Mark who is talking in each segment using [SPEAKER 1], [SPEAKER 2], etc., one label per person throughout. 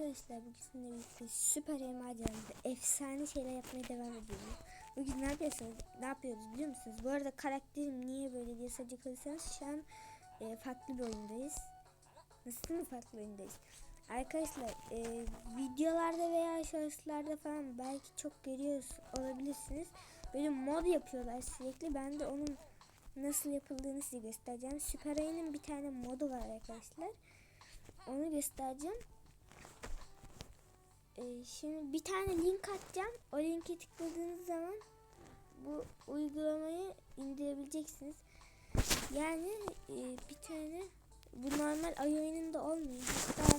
[SPEAKER 1] Arkadaşlar bugün sizinle birlikte süper maceramızda efsane şeyler yapmaya devam ediyoruz. Bugün ne yapıyorsunuz? Ne yapıyoruz biliyor musunuz? Bu arada karakterim niye böyle diye soracak olursanız şu an e, farklı bir oyundayız. Nasıl mı farklı oyundayız? Arkadaşlar e, videolarda veya shortslarda falan belki çok görüyoruz olabilirsiniz. Böyle mod yapıyorlar sürekli. Ben de onun nasıl yapıldığını size göstereceğim. Süper Ayı'nın bir tane modu var arkadaşlar. Onu göstereceğim. Ee, şimdi bir tane link atacağım. O linke tıkladığınız zaman bu uygulamayı indirebileceksiniz. Yani e, bir tane bu normal oyununda olmuyor. Hatta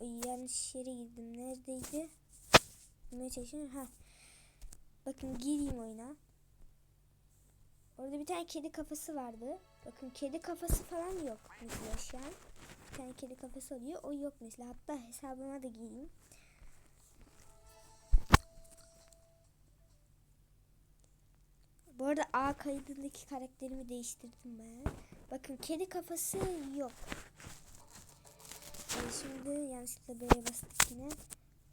[SPEAKER 1] e, yanlış yere girdim. Neredeydi? Ne çalışıyorum? Ha. Bakın gireyim oyuna. Orada bir tane kedi kafası vardı. Bakın kedi kafası falan yok mesela şu. Bir tane kedi kafası oluyor. O yok mesela. Hatta hesabıma da gireyim. Bu arada A kaydındaki karakterimi değiştirdim ben. Bakın kedi kafası yok. Ee, şimdi yanlışlıkla B'ye bastık yine.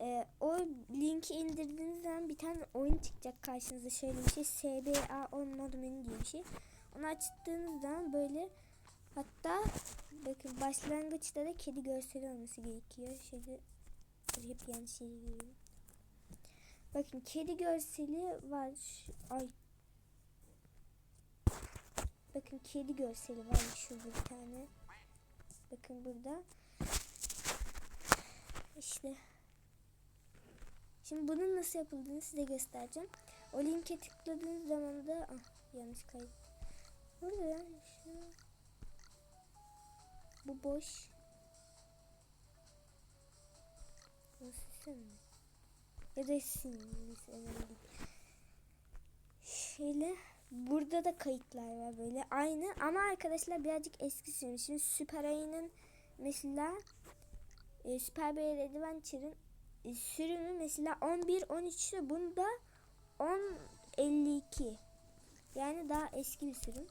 [SPEAKER 1] Ee, o linki indirdiğiniz zaman bir tane oyun çıkacak karşınıza. Şöyle bir şey SBA 10 mod menü diye bir şey. Onu açtığınız zaman böyle hatta bakın başlangıçta da kedi görseli olması gerekiyor. Şöyle hep yanlış yere giriyorum. Bakın kedi görseli var. Ay. Bakın kedi görseli var şurada bir tane. Bakın burada. İşte. Şimdi bunun nasıl yapıldığını size göstereceğim. O linke tıkladığınız zaman da ah yanlış kayıt. Burada ya şu bu boş. Nasıl mi? Ya da mesela. Şöyle burada da kayıtlar var böyle aynı ama arkadaşlar birazcık eski sürüm. Şimdi Süper Ayı'nın mesela e, Süper Bear Adventure'ın e, sürümü mesela 11 13'te bunda 10 52. Yani daha eski bir sürüm.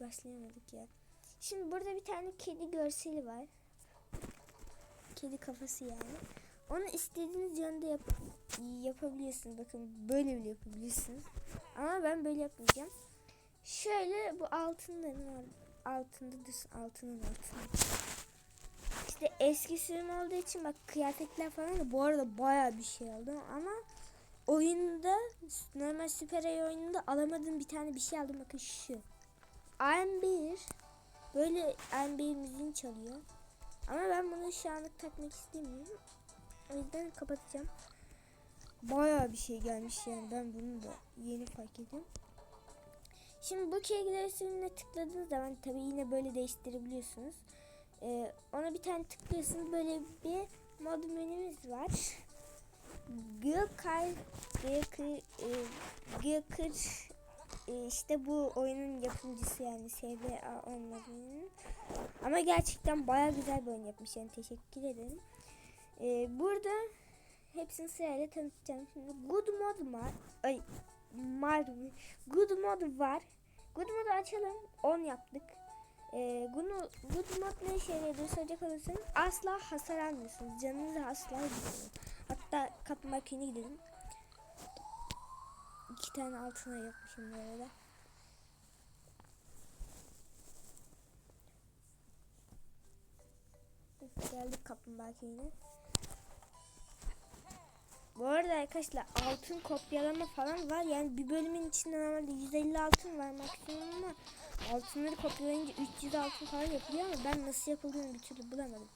[SPEAKER 1] Başlayamadık ya. Şimdi burada bir tane kedi görseli var. Kedi kafası yani. Onu istediğiniz yönde yap yapabiliyorsunuz. Bakın böyle bile yapabilirsiniz. Ama ben böyle yapmayacağım. Şöyle bu altınların var. Altında dur altının altında. İşte eski sürüm olduğu için bak kıyafetler falan da bu arada baya bir şey aldım ama oyunda normal süper oyununda alamadığım bir tane bir şey aldım bakın şu. AM1 böyle AM1 müziğini çalıyor. Ama ben bunu şu anlık takmak istemiyorum. O yüzden kapatacağım. Baya bir şey gelmiş yani ben bunu da yeni fark ediyorum. Şimdi bu keygiler üstüne tıkladığınız zaman tabi yine böyle değiştirebiliyorsunuz. Ee, ona bir tane tıklıyorsunuz böyle bir mod menümüz var. Gökay Gökır Gökır e, işte bu oyunun yapımcısı yani SBA olmadığının. Ama gerçekten baya güzel bir oyun yapmış yani teşekkür ederim. Ee, burada hepsini sırayla tanıtacağım. Şimdi Good Mod var. Ay Mar Good Mod var. Good Mod'u açalım. 10 yaptık. Ee, bunu Good Mod ne işe yarıyor soracak olursanız asla hasar almıyorsunuz. Canınızı asla gitmiyor. Hatta kapı makineye gidelim. Tane altına yapmışım arada. Geldik kaplumbağa köyüne. Bu arada arkadaşlar altın kopyalama falan var. Yani bir bölümün içinde normalde 150 altın var maksimum ama altınları kopyalayınca 300 altın falan yapılıyor ama ben nasıl yapıldığını bir türlü bulamadım.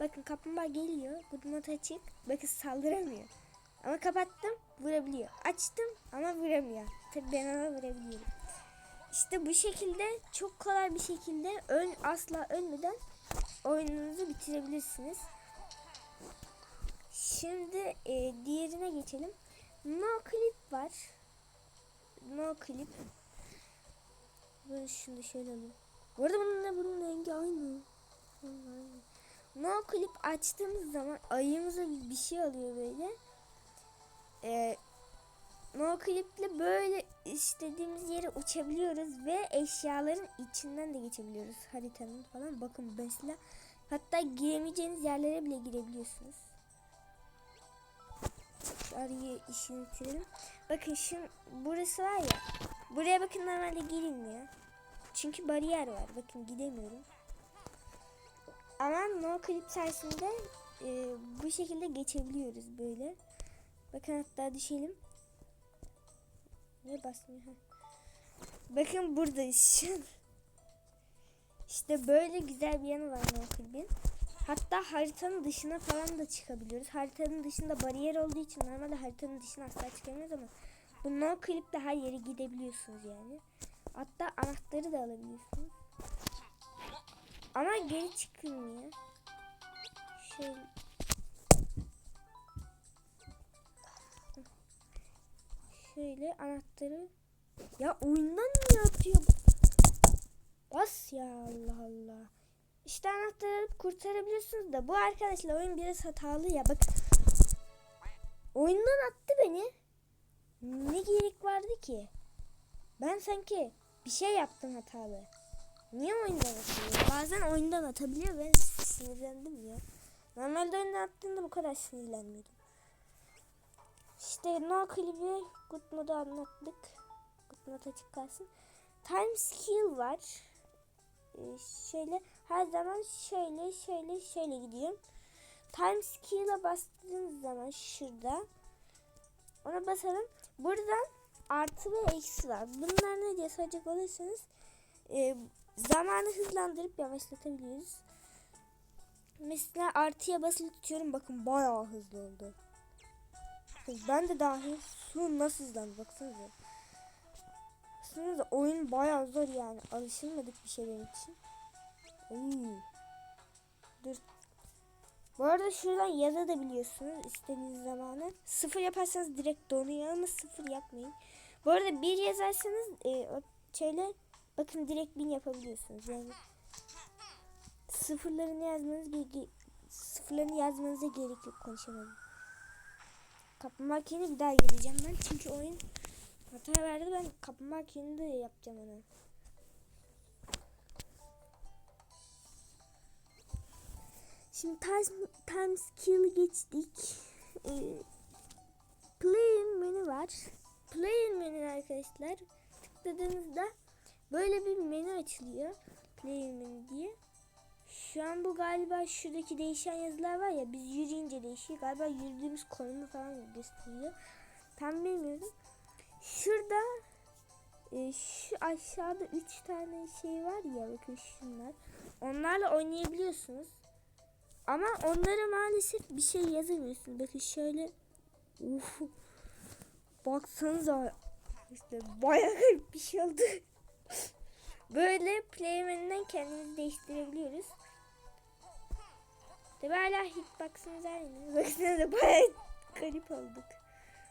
[SPEAKER 1] Bakın kaplumbağa geliyor. Not açık. Bakın saldıramıyor. Ama kapattım vurabiliyor. Açtım ama vuramıyor. Tabii ben ona vurabiliyorum. İşte bu şekilde çok kolay bir şekilde ön asla ölmeden oyununuzu bitirebilirsiniz. Şimdi e, diğerine geçelim. No clip var. No clip. Ben da şöyle alayım. Bu arada bununla bunun rengi. Aynı. No clip açtığımız zaman ayımıza bir şey alıyor böyle. Ee, no böyle istediğimiz yere uçabiliyoruz ve eşyaların içinden de geçebiliyoruz haritanın falan. Bakın mesela hatta giremeyeceğiniz yerlere bile girebiliyorsunuz. Şu arayı işini bitirelim. Bakın şu burası var ya. Buraya bakın normalde girilmiyor. Çünkü bariyer var. Bakın gidemiyorum. Ama no clip sayesinde e, bu şekilde geçebiliyoruz böyle. Bakın hatta düşelim. Ne basmıyor? Ha. Bakın buradayız. İşte böyle güzel bir yanı var no clip'in. Hatta haritanın dışına falan da çıkabiliyoruz. Haritanın dışında bariyer olduğu için normalde haritanın dışına asla çıkamıyoruz ama bu no clip'te her yere gidebiliyorsunuz yani. Hatta anahtarı da alabiliyorsunuz. Ama geri çıkılmıyor. Şöyle Şöyle anahtarı ya oyundan niye atıyor? Bas ya Allah Allah. İşte anahtarı kurtarabiliyorsunuz da bu arkadaşlar oyun biraz hatalı ya bak. Oyundan attı beni. Ne gerek vardı ki? Ben sanki bir şey yaptım hatalı. Niye oyundan atıyor? Bazen oyundan atabiliyor ben sinirlendim ya. Normalde oyundan attığında bu kadar sinirlenmiyordum. İşte no klibi good modu anlattık. Good mod açık kalsın. Time skill var. Ee, şöyle her zaman şöyle şöyle şöyle gidiyorum. Time skill'a bastığınız zaman şurada ona basalım. Buradan artı ve eksi var. Bunlar ne diye soracak olursanız e, zamanı hızlandırıp yavaşlatabiliyoruz. Mesela artıya basılı tutuyorum. Bakın bayağı hızlı oldu. Ben de dahil su nasıl hızlandı baksanıza. Aslında oyun bayağı zor yani. Alışılmadık bir şey benim için. Uy. Dur. Bu arada şuradan yazabiliyorsunuz istediğiniz zamanı. Sıfır yaparsanız direkt donuyor ama sıfır yapmayın. Bu arada bir yazarsanız e, o şeyler bakın direkt bin yapabiliyorsunuz. Yani sıfırlarını yazmanız sıfırlarını yazmanıza gerek yok konuşamadım. Kaplumbağa yeni bir daha gireceğim ben çünkü oyun hata verdi ben kaplumbağa yeni de yapacağım onu. Şimdi time, time skill geçtik. Ee, play menü var. Play menü arkadaşlar. Tıkladığınızda böyle bir menü açılıyor. Play menü diye. Şu an bu galiba şuradaki değişen yazılar var ya biz yürüyünce değişiyor. Galiba yürüdüğümüz konumu falan gösteriyor. Tam bilmiyorum. Şurada e, şu aşağıda 3 tane şey var ya bakın şunlar. Onlarla oynayabiliyorsunuz. Ama onlara maalesef bir şey yazamıyorsunuz. Bakın şöyle Uf. Baksanıza işte bayağı bir şey oldu. Böyle playmen'den kendimizi değiştirebiliyoruz. Tabi hala hitbox'ımız aynı. Baksanıza bayağı garip olduk.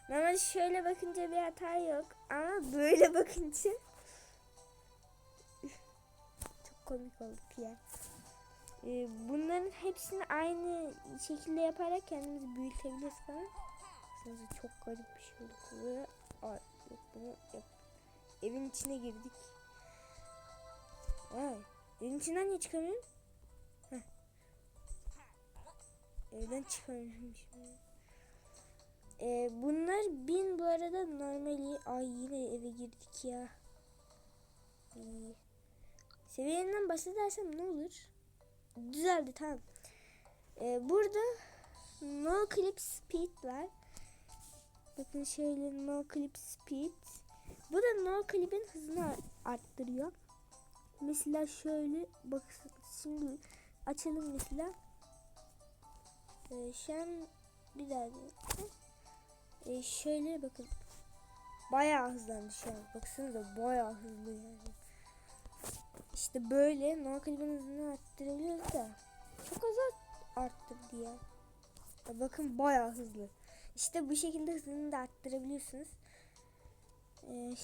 [SPEAKER 1] Normalde şöyle bakınca bir hata yok. Ama böyle bakınca çok komik olduk ya. Ee, bunların hepsini aynı şekilde yaparak kendimizi büyütebiliriz falan. Baksanıza çok garip bir şey oldu. Aa, yok bunu yap. Evin içine girdik. Ay, evin içinden niye çıkamıyorum? Evden çıkamıyorum şimdi. Ee, bunlar bin bu arada normali. Ay yine eve girdik ya. İyi. Seviyenden bahsedersem ne olur? Düzeldi tamam. Ee, burada no clip speed var. Bakın şöyle no clip speed. Bu da no clip'in hızını arttırıyor. Mesela şöyle bak şimdi açalım mesela. Ee, şu an bir daha ee, şöyle bakın. Bayağı hızlandı şu an. Baksanıza bayağı hızlı yani. İşte böyle no clip'in hızını arttırabiliyoruz da çok az arttırdı ya. Bakın bayağı hızlı. İşte bu şekilde hızını da arttırabiliyorsunuz. Ee,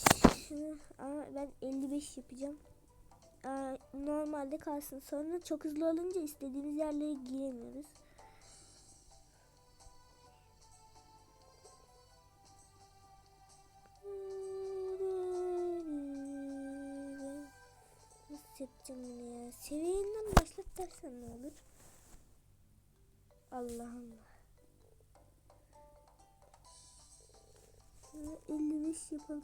[SPEAKER 1] şunu ama ben 55 yapacağım. Ee, normalde kalsın. Sonra çok hızlı olunca istediğimiz yerlere giremiyoruz. Başlatacağım bunu ya? Seviyenden başlat dersen ne olur? Allah Allah. Şöyle 55 yapalım.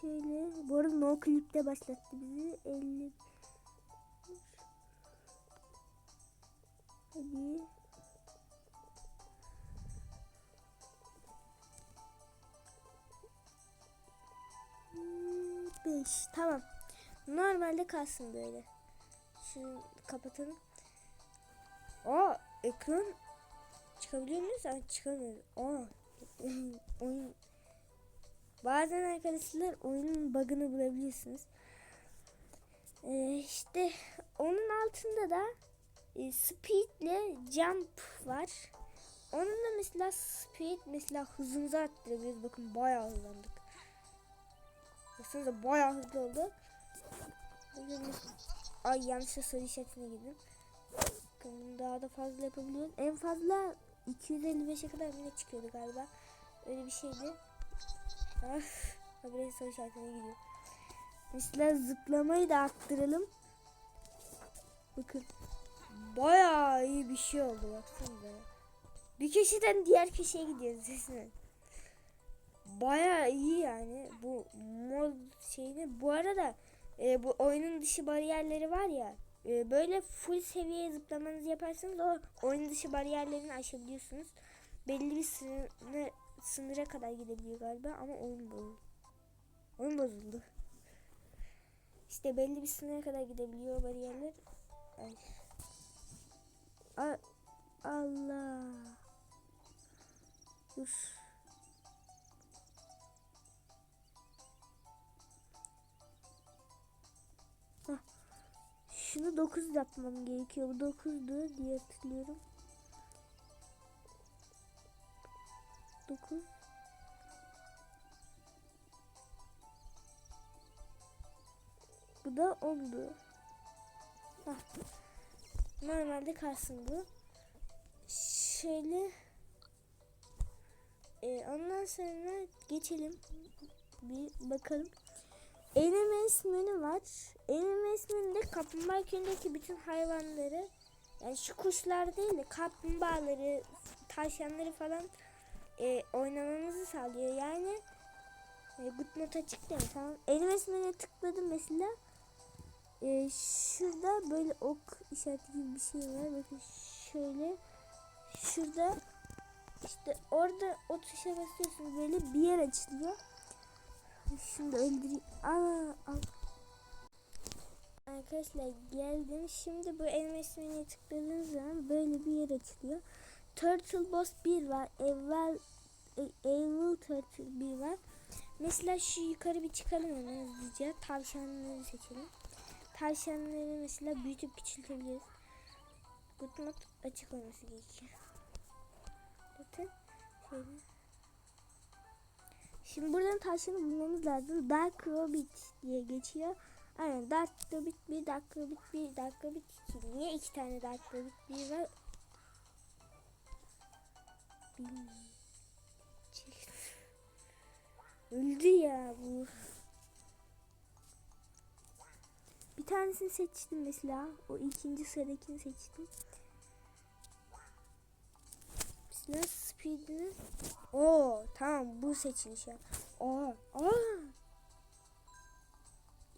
[SPEAKER 1] Şöyle. Bu arada no clip'te başlattı bizi. 50. Hadi. Hmm, Beş. Tamam. Normalde kalsın böyle. Şunu kapatalım. Aa ekran çıkabiliyor muyuz? Ay, çıkamıyoruz. Aa oyun Bazen arkadaşlar oyunun bug'ını bulabiliyorsunuz. Ee, işte onun altında da e, speed ile jump var. Onun da mesela speed mesela hızımızı arttırabiliyoruz. Bakın bayağı hızlandık. Baksanıza bayağı hızlı oldu. Ay yanlışlıkla soru işaretine girdim. Bunu daha da fazla yapabiliyoruz. En fazla 255'e kadar yine çıkıyordu galiba. Öyle bir şeydi. Of. Buraya soru işaretine gidiyor. Mesela zıplamayı da arttıralım. Bakın. Bayağı iyi bir şey oldu baksanıza. Bir köşeden diğer köşeye gidiyoruz resmen. Bayağı iyi yani bu mod şeyini. Bu arada e, bu oyunun dışı bariyerleri var ya. E, böyle full seviye zıplamanızı yaparsanız o oyun dışı bariyerlerini aşabiliyorsunuz. Belli bir sınır, sınıra kadar gidebiliyor galiba ama oyun bozuldu. Oyun bozuldu. İşte belli bir sınıra kadar gidebiliyor bariyerler. Ay. A Allah. Dur. Şunu 9 yapmam gerekiyor. Bu 9'du diye hatırlıyorum. 9 Bu da 10'du. Hah. Normalde kalsın bu. Şöyle ee, ondan sonra geçelim. Bir bakalım. NMS menü var. NMS menüde kaplumbağa köyündeki bütün hayvanları yani şu kuşlar değil de kaplumbağaları, tavşanları falan e, oynamamızı sağlıyor. Yani e, good not açık değil? Tamam. NMS menüye tıkladım mesela. E, şurada böyle ok işareti gibi bir şey var. Bakın şöyle. Şurada işte orada o tuşa basıyorsunuz böyle bir yer açılıyor. Da öldüreyim. Aa, al. Arkadaşlar geldim. Şimdi bu animasyona tıkladığınız zaman böyle bir yer açılıyor. Turtle Boss 1 var. Evvel e, Evil Turtle 1 var. Mesela şu yukarı bir çıkalım hemen hızlıca. Tavşanları seçelim. Tavşanları mesela büyütüp küçültebiliriz. Good mod açık olması gerekiyor. Bakın şöyle. Şimdi buradan tavşanı bulmamız lazım. Dark Rabbit diye geçiyor. Aynen Dark Rabbit 1, Dark Rabbit 1, Dark Rabbit 2. Niye iki tane Dark Rabbit 1 var? Öldü ya bu. Bir tanesini seçtim mesela. O ikinci sıradakini seçtim. Mesela speed'ini. Oo tamam bu seçiliş ya. Aa, aa.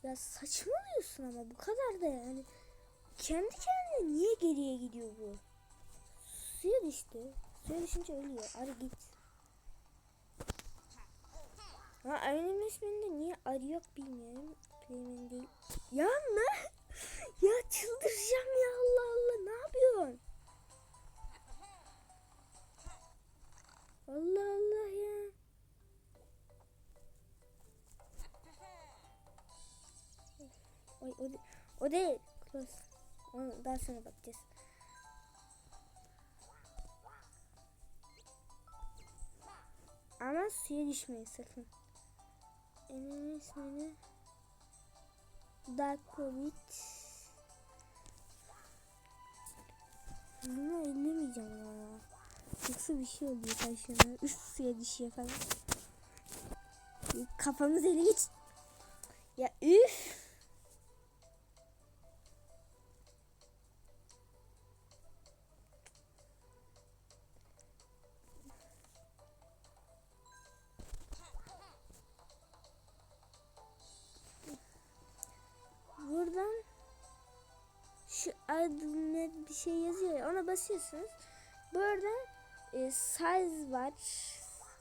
[SPEAKER 1] Ya saçmalıyorsun ama bu kadar da yani. Kendi kendine niye geriye gidiyor bu? Suya düştü. Suya düşünce ölüyor. Arı git. Ha Aynen isminde niye arı yok bilmiyorum. Playman değil. Ya ne? Ya çıldıracağım ya Allah Allah ne yapıyorsun? Allah Allah ya. Oy, o, de, o değil. Close. Onu daha sonra bakacağız. Ama suya düşmeyin sakın. Enemy ismini Dark Rabbit Bunu ellemeyeceğim ya. Yoksa bir şey oluyor taşına. Üst suya düşüyor falan. Kafamız ele geç. Ya üf. Buradan şu adına bir şey yazıyor ya ona basıyorsunuz. Burada e, size var.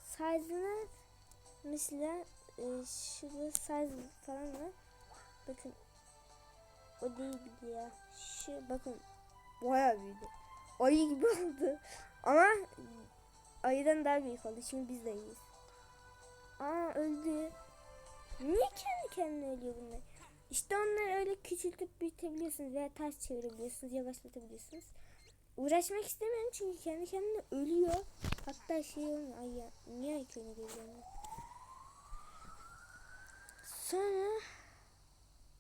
[SPEAKER 1] Size'ına mesela e, şurada size falan var. Bakın o değil ya. Şu bakın bayağı büyüdü. Ayı gibi oldu. Ama ayıdan daha büyük oldu. Şimdi biz de iyiyiz. Aa öldü. Niye kendi kendine ölüyor bunlar? İşte onları öyle küçültüp büyütebiliyorsunuz veya ters çevirebiliyorsunuz, yavaşlatabiliyorsunuz. Uğraşmak istemiyorum çünkü kendi kendine ölüyor. Hatta şey olmuyor. Ay ya, niye geleceğim ben? Sonra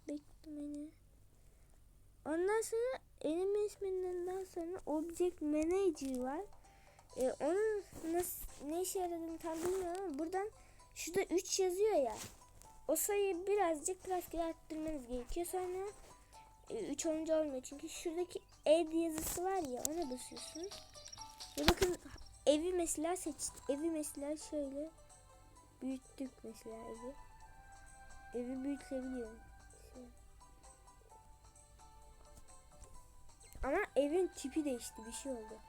[SPEAKER 1] bekle beni. Ondan sonra enemy isminden sonra object manager var. Ee, onun nasıl, ne işe yaradığını tam bilmiyorum ama buradan şurada 3 yazıyor ya. O sayıyı birazcık rastgele arttırmanız gerekiyor. Sonra 3 olunca olmuyor. Çünkü şuradaki add yazısı var ya ona basıyorsunuz. Ve bakın evi mesela seç. Evi mesela şöyle büyüttük mesela evi. Evi büyütebiliyorum. Ama evin tipi değişti. Bir şey oldu.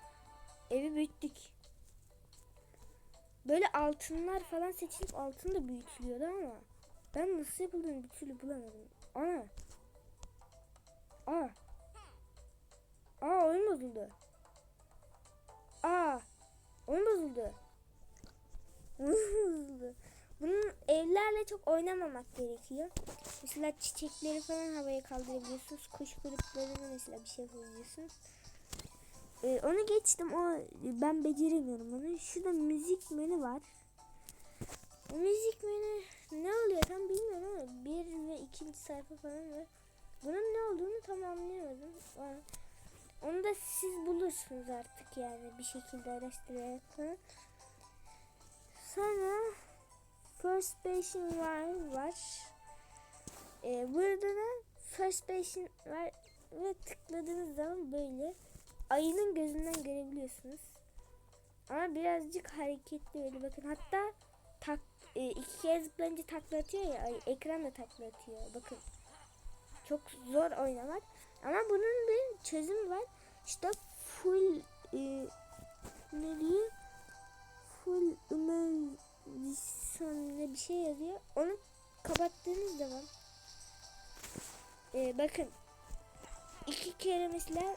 [SPEAKER 1] Evi büyüttük. Böyle altınlar falan seçilip altın da büyütülüyordu ama ben nasıl yapıldığını bir türlü bulamadım. Ana. Aa. Aa oyun bozuldu. Aa. Oyun bozuldu. Bozuldu. Bunun evlerle çok oynamamak gerekiyor. Mesela çiçekleri falan havaya kaldırabiliyorsunuz. Kuş gruplarına mesela bir şey yapabiliyorsunuz. Ee, onu geçtim. O ben beceremiyorum onu. Şurada müzik menü var. Müzik menü ne oluyor tam bilmiyorum ama bir ve ikinci sayfa falan var. Bunun ne olduğunu tam anlayamadım. Onu da siz bulursunuz artık yani bir şekilde araştırarak. Sonra First Patient var. var. Ee, burada da First Patient var ve tıkladığınız zaman böyle ayının gözünden görebiliyorsunuz. Ama birazcık hareketli öyle bakın. Hatta tak, e, iki kez zıplayınca takla atıyor ya. Ekran da takla atıyor. Bakın. Çok zor oynamak. Ama bunun bir çözümü var. İşte full e, ne diyor? Full immersion ne bir şey yazıyor. Onu kapattığınız zaman e, bakın iki kere mesela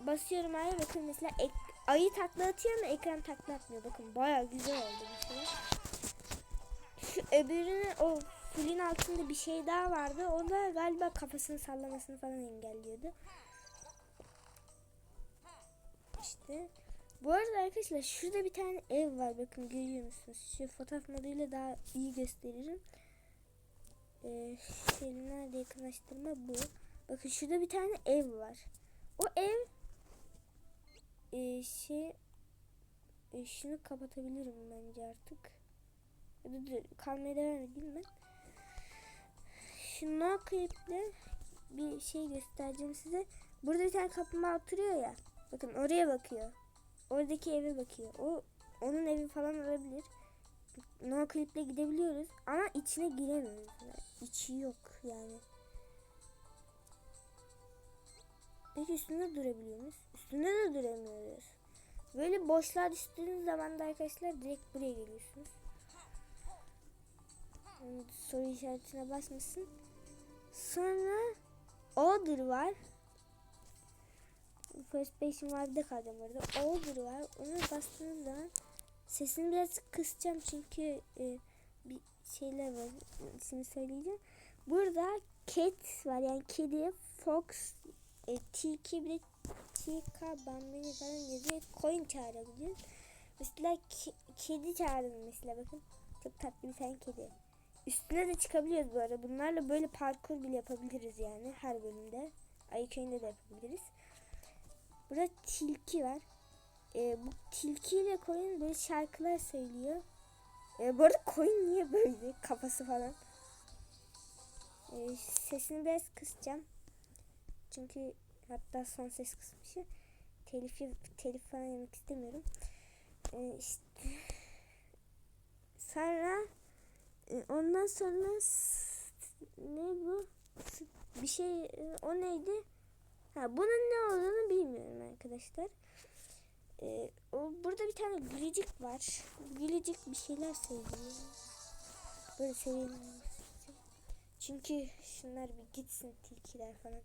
[SPEAKER 1] basıyorum aya bakın mesela ek, ayı takla atıyor ama ekran takla atmıyor. Bakın baya güzel oldu bir şey. Şu öbürünün o fulün altında bir şey daha vardı. O da galiba kafasını sallamasını falan engelliyordu. İşte. Bu arada arkadaşlar şurada bir tane ev var. Bakın görüyor musunuz? Şu fotoğraf moduyla daha iyi gösteririm. Ee, şey nerede yakınlaştırma bu. Bakın şurada bir tane ev var. O ev e, şey e, şunu kapatabilirim bence artık. Dur, dur, kalmaya devam edeyim ben. Şu no clip'le bir şey göstereceğim size. Burada bir tane kaplumbağa oturuyor ya. Bakın oraya bakıyor. Oradaki eve bakıyor. O onun evi falan olabilir. No clip'le gidebiliyoruz ama içine giremiyoruz. Yani içi yok yani. Peki üstünde durabiliyor muyuz? Üstünde de duramıyoruz. Böyle boşluğa düştüğünüz zaman da arkadaşlar direkt buraya geliyorsunuz. Soru işaretine basmasın. Sonra Order var. First Patient var bir de kalacağım orada. Order var. Onu bastığınız zaman sesini biraz kısacağım çünkü e, bir şeyler var. Şimdi söyleyeceğim. Burada cat var yani kedi, fox, e, T2 bir de TK bambini falan yazıyor. Coin çağırabiliyoruz. Mesela ke kedi çağırın mesela bakın. Çok tatlı bir tane kedi. Üstüne de çıkabiliyoruz bu arada. Bunlarla böyle parkur bile yapabiliriz yani her bölümde. Ayı köyünde de yapabiliriz. Burada tilki var. Ee, bu tilkiyle koyun böyle şarkılar söylüyor. Ee, bu arada koyun niye böyle kafası falan. Ee, sesini biraz kısacağım. Çünkü hatta son ses kısmışı. Telif, telif falan yemek istemiyorum. Ee, işte sonra ondan sonra ne bu? Bir şey e, o neydi? Ha bunun ne olduğunu bilmiyorum arkadaşlar. Ee, o burada bir tane gülücük var. Gülücük bir şeyler söylüyor. Böyle söyleyeyim. Çünkü şunlar bir gitsin tilkiler falan.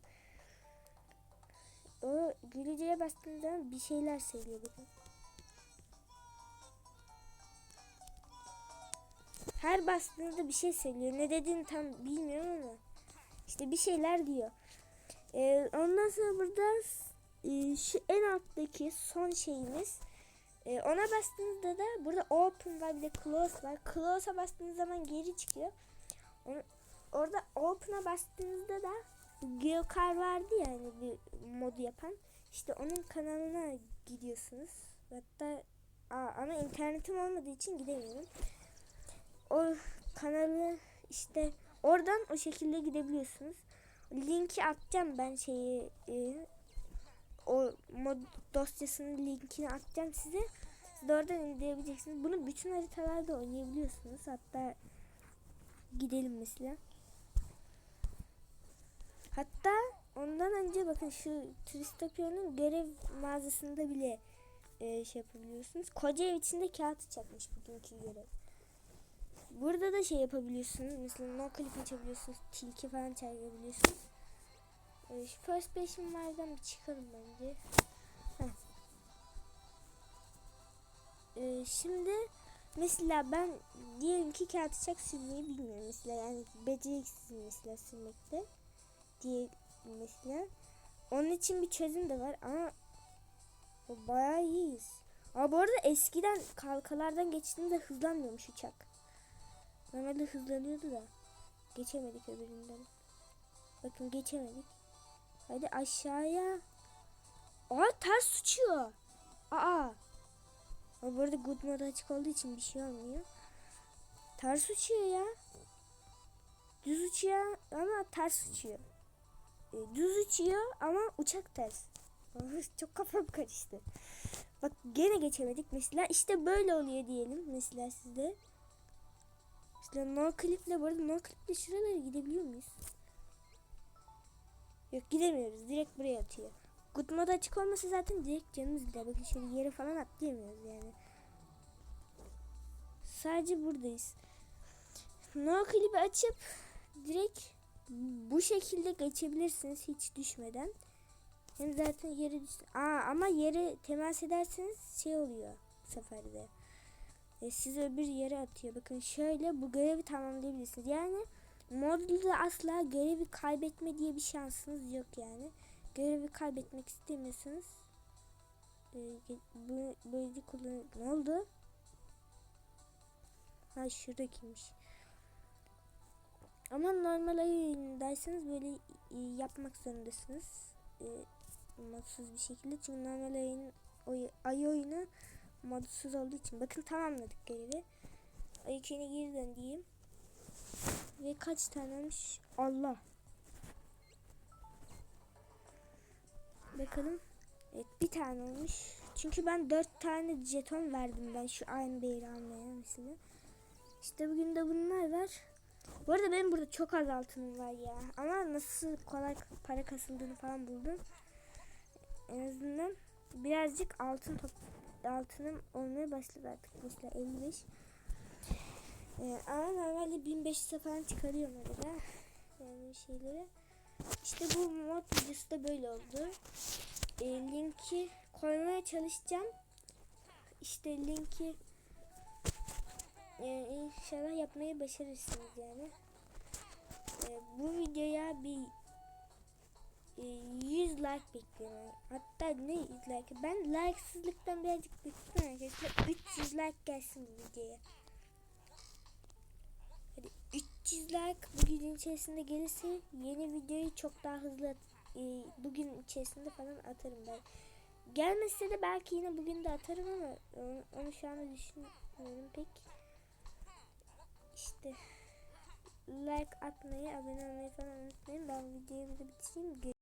[SPEAKER 1] O gülücüğe bastığında bir şeyler söylüyor bakın. Her bastığında bir şey söylüyor. Ne dediğini tam bilmiyorum ama. işte bir şeyler diyor. Ee, ondan sonra burada e, şu en alttaki son şeyimiz. e, ona bastığınızda da burada open var bir de close var. Close'a bastığınız zaman geri çıkıyor. Onu, orada open'a bastığınızda da Geokar vardı ya hani bir modu yapan. İşte onun kanalına gidiyorsunuz. Hatta aa, ama internetim olmadığı için gidemiyorum. O kanalı işte oradan o şekilde gidebiliyorsunuz. Linki atacağım ben şeyi e, o mod dosyasının linkini atacağım size. Siz de oradan indirebileceksiniz. Bunu bütün haritalarda oynayabiliyorsunuz. Hatta gidelim mesela. Hatta ondan önce bakın şu Tristopya'nın görev mağazasında bile e, şey yapabiliyorsunuz. Koca ev içinde kağıt çakmış bugünkü görev. Burada da şey yapabiliyorsunuz. Mesela no clip açabiliyorsunuz. Tilki falan çağırabiliyorsunuz. E, şu first person'lardan bir çıkalım bence. Heh. E, şimdi mesela ben diyelim ki kağıt çak silmeyi bilmiyorum. Mesela yani beceriksizim mesela silmekte diye mesela. Onun için bir çözüm de var ama bayağı iyiyiz. Ama bu arada eskiden kalkalardan geçtiğinde hızlanmıyormuş uçak. Normalde hızlanıyordu da. Geçemedik öbüründen. Bakın geçemedik. Hadi aşağıya. Aa ters uçuyor. Aa. Ama bu arada good mode açık olduğu için bir şey olmuyor. Ters uçuyor ya. Düz uçuyor ama ters uçuyor. E, düz uçuyor ama uçak ters. Çok kafam karıştı. Bak gene geçemedik mesela. işte böyle oluyor diyelim mesela sizde. İşte no clip'le bu arada no clip'le şuralara gidebiliyor muyuz? Yok gidemiyoruz. Direkt buraya atıyor. Good mode açık olmasa zaten direkt canımız gider. Bakın şöyle yere falan atlayamıyoruz yani. Sadece buradayız. No clip'i açıp direkt bu şekilde geçebilirsiniz hiç düşmeden. Hem zaten yere düş Aa ama yere temas ederseniz şey oluyor bu sefer de. E, sizi öbür yere atıyor. Bakın şöyle bu görevi tamamlayabilirsiniz. Yani modda asla görevi kaybetme diye bir şansınız yok yani. Görevi kaybetmek istemiyorsanız e, bu böyle kullan ne oldu? Ha şuradakiymiş. Ama normal oyundaysanız böyle e, yapmak zorundasınız. E, modsuz bir şekilde. Çünkü normal oyun oy, ay oyunu modsuz olduğu için. Bakın tamamladık görevi. İçine geri dön diyeyim. Ve kaç tane olmuş? Allah. Bakalım. Evet bir tane olmuş. Çünkü ben dört tane jeton verdim ben şu aynı değeri almaya mesela. İşte bugün de bunlar var. Bu arada benim burada çok az altınım var ya. Ama nasıl kolay para kasıldığını falan buldum. En azından birazcık altın top altınım olmaya başladı artık. Mesela 55. Ee, ama normalde 1500'e falan çıkarıyorum arada. Yani şeyleri. İşte bu mod videosu da böyle oldu. Ee, linki koymaya çalışacağım. İşte linki ee, inşallah yapmayı başarırsınız yani. Ee, bu videoya bir e, 100 like bekliyorum. Hatta ne 100 like? Ben likesızlıktan birazcık bıktım arkadaşlar. 300 like gelsin bu videoya. Hadi 300 like bugün içerisinde gelirse yeni videoyu çok daha hızlı e, bugün içerisinde falan atarım ben. Gelmese de belki yine bugün de atarım ama onu, onu şu anda düşünmüyorum pek. İşte like atmayı, abone olmayı falan unutmayın. Ben videoyu burada bitireyim.